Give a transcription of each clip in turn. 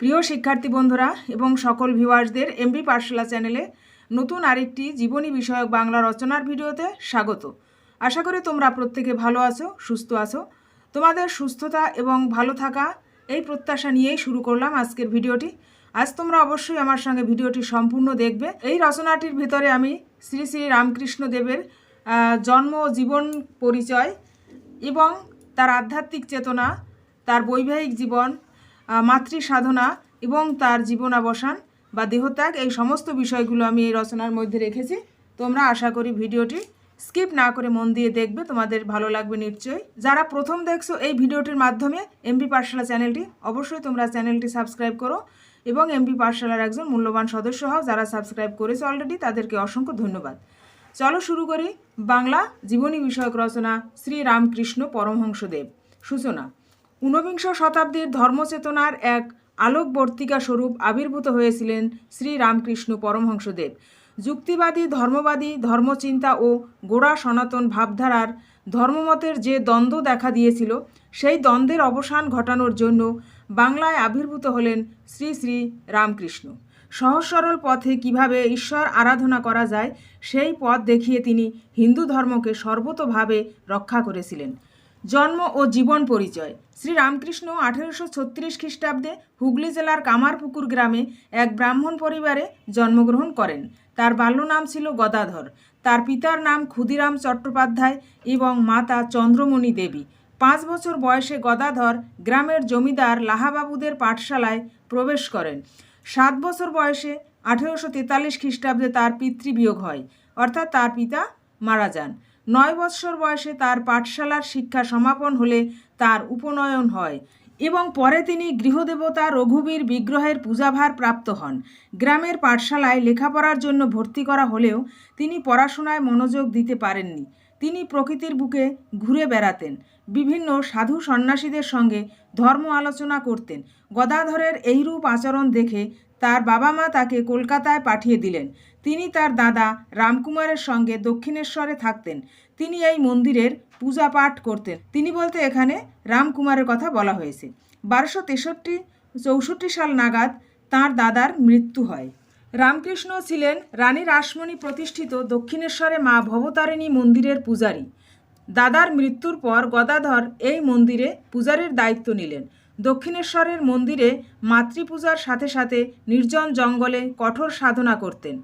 প্রিয় শিক্ষার্থী বন্ধুরা এবং সকল ভিউয়ার্সদের এমবি পাঠশালা চ্যানেলে নতুন আরেকটি জীবনী বিষয়ক বাংলা রচনার ভিডিওতে স্বাগত। আশা করি তোমরা প্রত্যেকে ভালো আছো, সুস্থ আছো। তোমাদের সুস্থতা এবং ভালো থাকা এই প্রত্যাশা নিয়েই শুরু করলাম আজকের ভিডিওটি। আজ তোমরা অবশ্যই আমার সঙ্গে ভিডিওটি সম্পূর্ণ দেখবে। এই রচনাটির ভিতরে আমি শ্রী শ্রী রামকৃষ্ণ দেবের জন্ম ও জীবন পরিচয় এবং তার আধ্যাত্মিক চেতনা, তার বৈবাহিক জীবন মাতৃ সাধনা এবং তার জীবনাবসান বা দেহত্যাগ, এই সমস্ত বিষয়গুলো আমি এই রচনার মধ্যে রেখেছি। তোমরা আশা করি ভিডিওটি স্কিপ না করে মন দিয়ে দেখবে, তোমাদের ভালো লাগবে নিশ্চয়ই। যারা প্রথম দেখছ এই ভিডিওটির মাধ্যমে এমবি পাঠশালা চ্যানেলটি, অবশ্যই তোমরা চ্যানেলটি সাবস্ক্রাইব করো এবং এমবি পাঠশালার একজন মূল্যবান সদস্য হও, যারা সাবস্ক্রাইব করেছে অলরেডি তাদেরকে অসংখ্য ধন্যবাদ। চলো শুরু করি বাংলা জীবনী বিষয়ক রচনা শ্রী রামকৃষ্ণ পরমহংসদেব, সূচনা। ঊনবিংশ শতাব্দীর ধর্মচেতনার এক আলোকবর্তিকা স্বরূপ আবির্ভূত হয়েছিলেন শ্রী রামকৃষ্ণ পরমহংসদেব। যুক্তিবাদী, ধর্মবাদী, ধর্মচিন্তা ও গোড়া সনাতন ভাবধারার ধর্মমতের যে দ্বন্দ্ব দেখা দিয়েছিল, সেই দ্বন্দ্বের অবসান ঘটানোর জন্য বাংলায় আবির্ভূত হলেন শ্রী শ্রী রামকৃষ্ণ। সহজ সরল পথে কীভাবে ঈশ্বর আরাধনা করা যায়, সেই পথ দেখিয়ে তিনি হিন্দু ধর্মকে সর্বতোভাবে রক্ষা করেছিলেন। জন্ম ও জীবন পরিচয়। শ্রী রামকৃষ্ণ আঠেরোশো ছত্রিশ খ্রিস্টাব্দে হুগলি জেলার কামারপুকুর গ্রামে এক ব্রাহ্মণ পরিবারে জন্মগ্রহণ করেন। তার বাল্য নাম ছিল গদাধর। তার পিতার নাম ক্ষুদিরাম চট্টোপাধ্যায় এবং মাতা চন্দ্রমণি দেবী। পাঁচ বছর বয়সে গদাধর গ্রামের জমিদার লাহাবাবুদের পাঠশালায় প্রবেশ করেন। সাত বছর বয়সে আঠেরোশো তেতাল্লিশ খ্রিস্টাব্দে তার পিতৃবিয়োগ হয়। অর্থাৎ তার পিতা মারা যান। নয় বৎসর বয়সে তার পাঠশালার শিক্ষা সমাপন হলে তার উপনয়ন হয় এবং পরে তিনি গৃহদেবতা রঘুবীর বিগ্রহের পূজাভার প্রাপ্ত হন। গ্রামের পাঠশালায় লেখাপড়ার জন্য ভর্তি করা হলেও তিনি পড়াশোনায় মনোযোগ দিতে পারেননি। তিনি প্রকৃতির বুকে ঘুরে বেড়াতেন। বিভিন্ন সাধু সন্ন্যাসীদের সঙ্গে ধর্ম আলোচনা করতেন। গদাধরের এইরূপ আচরণ দেখে তার বাবা মা তাকে কলকাতায় পাঠিয়ে দিলেন। তিনি তার দাদা রামকুমারের সঙ্গে দক্ষিণেশ্বরে থাকতেন। তিনি এই মন্দিরের পূজা পাঠ করতেন। তিনি বলতে এখানে রামকুমারের কথা বলা হয়েছে। বারোশো তেষট্টি চৌষট্টি সাল নাগাদ তার দাদার মৃত্যু হয়। রামকৃষ্ণ ছিলেন রানী রাসমণি প্রতিষ্ঠিত দক্ষিণেশ্বরে মা ভবতারিণী মন্দিরের পূজারী। দাদার মৃত্যুর পর গদাধর এই মন্দিরে পূজারের দায়িত্ব নিলেন। দক্ষিণেশ্বরের মন্দিরে মাতৃপূজার সাথে সাথে নির্জন জঙ্গলে কঠোর সাধনা করতেন।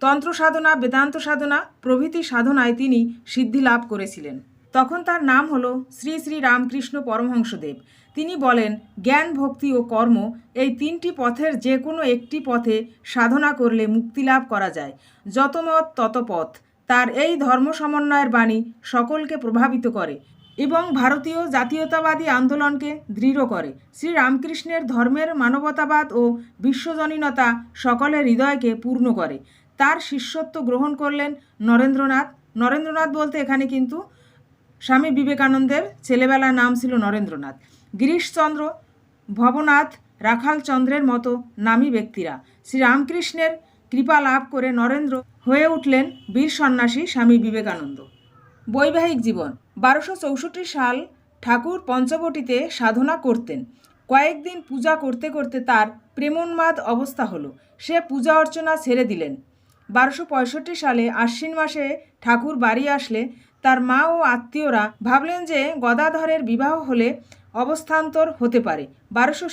তন্ত্র সাধনা, বেদান্ত সাধনা, প্রভৃতি সাধনায় তিনি সিদ্ধি লাভ করেছিলেন। তখন তার নাম হলো শ্রী শ্রী রামকৃষ্ণ পরমহংসদেব। তিনি বলেন, জ্ঞান, ভক্তি ও কর্ম এই তিনটি পথের যে কোনো একটি পথে সাধনা করলে মুক্তি লাভ করা যায়। যত মত, তত পথ। তার এই ধর্ম সমন্বয়ের বাণী সকলকে প্রভাবিত করে এবং ভারতীয় জাতীয়তাবাদী আন্দোলনকে দৃঢ় করে। শ্রী রামকৃষ্ণের ধর্মের মানবতাবাদ ও বিশ্বজনীনতা সকলের হৃদয়কে পূর্ণ করে। তার শিষ্যত্ব গ্রহণ করলেন নরেন্দ্রনাথ। নরেন্দ্রনাথ বলতে এখানে কিন্তু স্বামী বিবেকানন্দের ছেলেবেলার নাম ছিল নরেন্দ্রনাথ। গিরিশচন্দ্র ভবনাথ রাখালচন্দ্রের মতো নামী ব্যক্তিরা। শ্রীরামকৃষ্ণের কৃপা লাভ করে নরেন্দ্র হয়ে উঠলেন বীর সন্ন্যাসী স্বামী বিবেকানন্দ। বৈবাহিক জীবন। বারোশো চৌষট্টি সাল ঠাকুর পঞ্চবটিতে সাধনা করতেন। কয়েকদিন পূজা করতে করতে তার প্রেমোন্মাদ অবস্থা হলো। সে পূজা অর্চনা ছেড়ে দিলেন। বারোশো সালে আশ্বিন মাসে ঠাকুর বাড়ি আসলে তার মা ও আত্মীয়রা ভাবলেন যে গদাধরের বিবাহ হলে অবস্থান্তর হতে পারে। বারোশো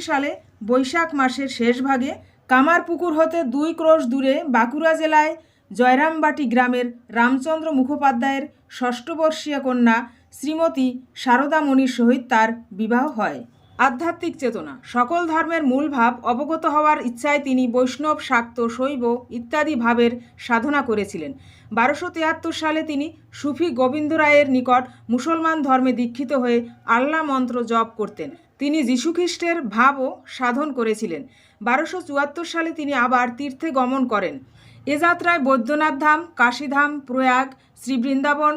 সালে বৈশাখ মাসের শেষ ভাগে কামারপুকুর হতে দুই ক্রোশ দূরে বাঁকুড়া জেলায় জয়রামবাটি গ্রামের রামচন্দ্র মুখোপাধ্যায়ের ষষ্ঠবর্ষীয় কন্যা শ্রীমতী শারদামণির সহিত তার বিবাহ হয়। আধ্যাত্মিক চেতনা। সকল ধর্মের মূল ভাব অবগত হওয়ার ইচ্ছায় তিনি বৈষ্ণব, শাক্ত, শৈব ইত্যাদি ভাবের সাধনা করেছিলেন। বারোশো তিয়াত্তর সালে তিনি সুফি গোবিন্দ রায়ের নিকট মুসলমান ধর্মে দীক্ষিত হয়ে আল্লাহ মন্ত্র জপ করতেন। তিনি যীশুখ্রিস্টের ভাবও সাধন করেছিলেন। বারোশো চুয়াত্তর সালে তিনি আবার তীর্থে গমন করেন। এ যাত্রায় বৈদ্যনাথ ধাম কাশীধাম প্রয়াগ শ্রী বৃন্দাবন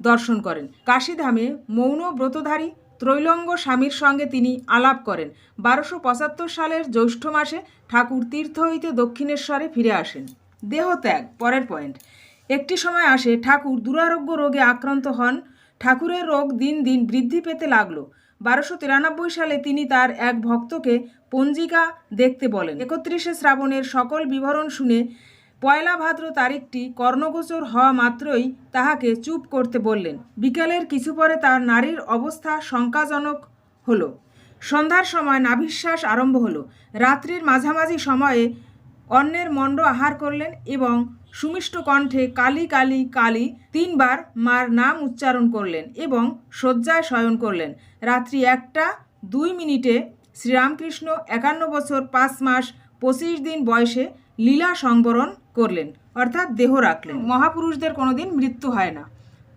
দর্শন করেন। কাশীধামে মৌন ব্রতধারী ত্রৈলঙ্গ স্বামীর সঙ্গে তিনি আলাপ করেন। বারোশো পঁচাত্তর সালের জ্যৈষ্ঠ মাসে ঠাকুর তীর্থ হইতে দক্ষিণেশ্বরে ফিরে আসেন। দেহত্যাগ পরের পয়েন্ট। একটি সময় আসে ঠাকুর দুরারোগ্য রোগে আক্রান্ত হন। ঠাকুরের রোগ দিন দিন বৃদ্ধি পেতে লাগল। বারোশো তিরানব্বই সালে তিনি তার এক ভক্তকে পঞ্জিকা দেখতে বলেন। একত্রিশে শ্রাবণের সকল বিবরণ শুনে পয়লা ভাদ্র তারিখটি কর্ণগোচর হওয়া মাত্রই তাহাকে চুপ করতে বললেন। বিকেলের কিছু পরে তার নারীর অবস্থা শঙ্কাজনক হলো। সন্ধ্যার সময় নাভিশ্বাস আরম্ভ হলো। রাত্রির মাঝামাঝি সময়ে অন্যের মণ্ড আহার করলেন এবং সুমিষ্ট কণ্ঠে কালী কালী কালী তিনবার মার নাম উচ্চারণ করলেন এবং শয্যায় শয়ন করলেন। রাত্রি একটা, দুই মিনিটে শ্রীরামকৃষ্ণ একান্ন বছর পাঁচ মাস পঁচিশ দিন বয়সে লীলা সংবরণ করলেন, অর্থাৎ দেহ রাখলেন। মহাপুরুষদের কোনোদিন মৃত্যু হয় না।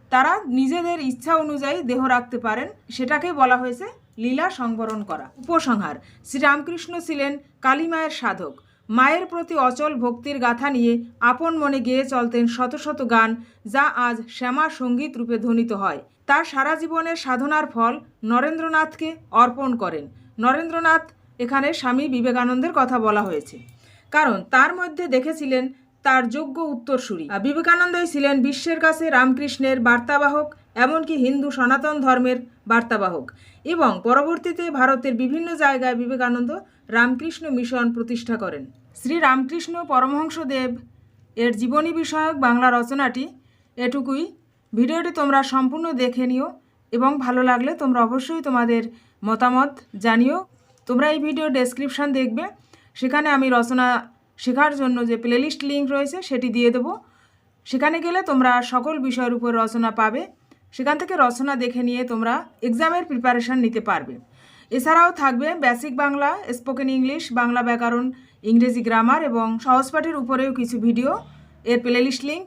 তারা নিজেদের ইচ্ছা অনুযায়ী দেহ রাখতে পারেন, সেটাকে বলা হয়েছে লীলা সংবরণ করা। উপসংহার, শ্রীরামকৃষ্ণ ছিলেন কালীমায়ের সাধক। মায়ের প্রতি অচল ভক্তির গাথা নিয়ে আপন মনে গেয়ে চলতেন শত শত গান, যা আজ শ্যামা সংগীত রূপে ধ্বনিত হয়। তার সারা জীবনের সাধনার ফল নরেন্দ্রনাথকে অর্পণ করেন। নরেন্দ্রনাথ এখানে স্বামী বিবেকানন্দের কথা বলা হয়েছে। কারণ তার মধ্যে দেখেছিলেন তার যোগ্য উত্তরসূরি। আর বিবেকানন্দই ছিলেন বিশ্বের কাছে রামকৃষ্ণের বার্তাবাহক, এমনকি হিন্দু সনাতন ধর্মের বার্তাবাহক। এবং পরবর্তীতে ভারতের বিভিন্ন জায়গায় বিবেকানন্দ রামকৃষ্ণ মিশন প্রতিষ্ঠা করেন। শ্রী রামকৃষ্ণ পরমহংসদেব এর জীবনী বিষয়ক বাংলা রচনাটি এটুকুই। ভিডিওটি তোমরা সম্পূর্ণ দেখে নিও এবং ভালো লাগলে তোমরা অবশ্যই তোমাদের মতামত জানিও। তোমরা এই ভিডিও ডেসক্রিপশান দেখবে। সেখানে আমি রচনা শেখার জন্য যে প্লেলিস্ট লিঙ্ক রয়েছে, সেটি দিয়ে দেবো। সেখানে গেলে তোমরা সকল বিষয়ের উপর রচনা পাবে। সেখান থেকে রচনা দেখে নিয়ে তোমরা এক্সামের প্রিপারেশান নিতে পারবে। এছাড়াও থাকবে basic Bangla spoken English Bangla ব্যাকরণ, ইংরেজি গ্রামার এবং সহজপাঠের উপরেও কিছু ভিডিও এর প্লেলিস্ট লিঙ্ক